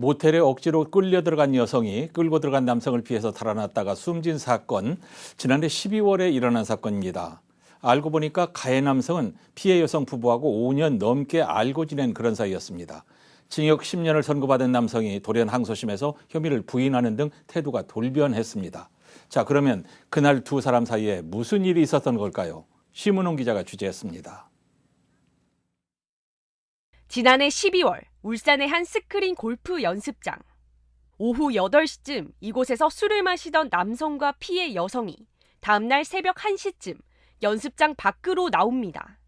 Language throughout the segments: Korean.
모텔에 억지로 끌려 들어간 여성이 끌고 들어간 남성을 피해서 달아났다가 숨진 사건, 지난해 12월에 일어난 사건입니다. 알고 보니까 가해 남성은 피해 여성 부부하고 5년 넘게 알고 지낸 그런 사이였습니다. 징역 10년을 선고받은 남성이 돌연 항소심에서 혐의를 부인하는 등 태도가 돌변했습니다. 자, 그러면 그날 두 사람 사이에 무슨 일이 있었던 걸까요? 심은홍 기자가 취재했습니다. 지난해 12월 울산의 한 스크린 골프 연습장. 오후 8시쯤 이곳에서 술을 마시던 남성과 피해 여성이 다음날 새벽 1시쯤 연습장 밖으로 나옵니다.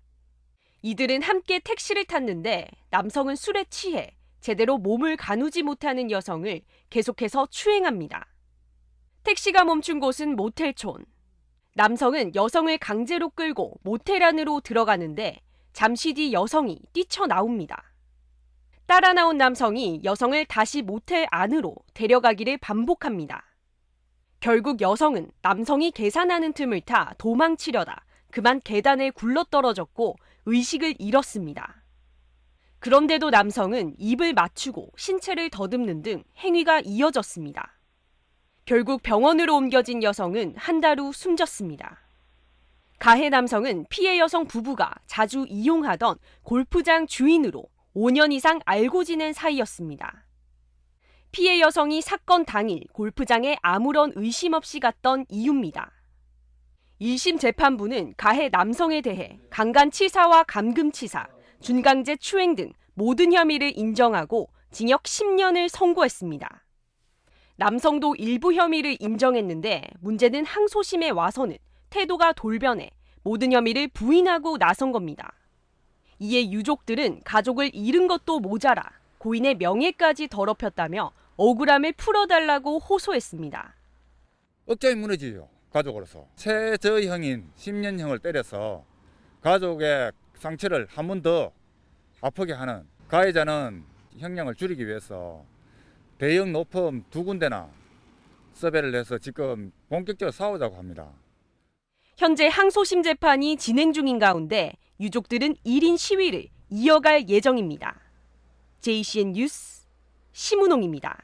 이들은 함께 택시를 탔는데 남성은 술에 취해 제대로 몸을 가누지 못하는 여성을 계속해서 추행합니다. 택시가 멈춘 곳은 모텔촌. 남성은 여성을 강제로 끌고 모텔 안으로 들어가는데 잠시 뒤 여성이 뛰쳐나옵니다. 따라 나온 남성이 여성을 다시 모텔 안으로 데려가기를 반복합니다. 결국 여성은 남성이 계산하는 틈을 타 도망치려다 그만 계단에 굴러떨어졌고 의식을 잃었습니다. 그런데도 남성은 입을 맞추고 신체를 더듬는 등 행위가 이어졌습니다. 결국 병원으로 옮겨진 여성은 한 달 후 숨졌습니다. 가해 남성은 피해 여성 부부가 자주 이용하던 골프장 주인으로 5년 이상 알고 지낸 사이였습니다. 피해 여성이 사건 당일 골프장에 아무런 의심 없이 갔던 이유입니다. 1심 재판부는 가해 남성에 대해 강간치사와 감금치사, 준강제 추행 등 모든 혐의를 인정하고 징역 10년을 선고했습니다. 남성도 일부 혐의를 인정했는데 문제는 항소심에 와서는 태도가 돌변해 모든 혐의를 부인하고 나선 겁니다. 이에 유족들은 가족을 잃은 것도 모자라 고인의 명예까지 더럽혔다며 억울함을 풀어달라고 호소했습니다. 억장이 무너지죠 가족으로서 최저 형인 10년형을 때려서 가족의 상처를 한 번 더 아프게 하는 가해자는 형량을 줄이기 위해서 대형 높음 두 군데나 서베를 해서 지금 본격적으로 싸우자고 합니다. 현재 항소심 재판이 진행 중인 가운데 유족들은 1인 시위를 이어갈 예정입니다. JCN 뉴스 심은홍입니다.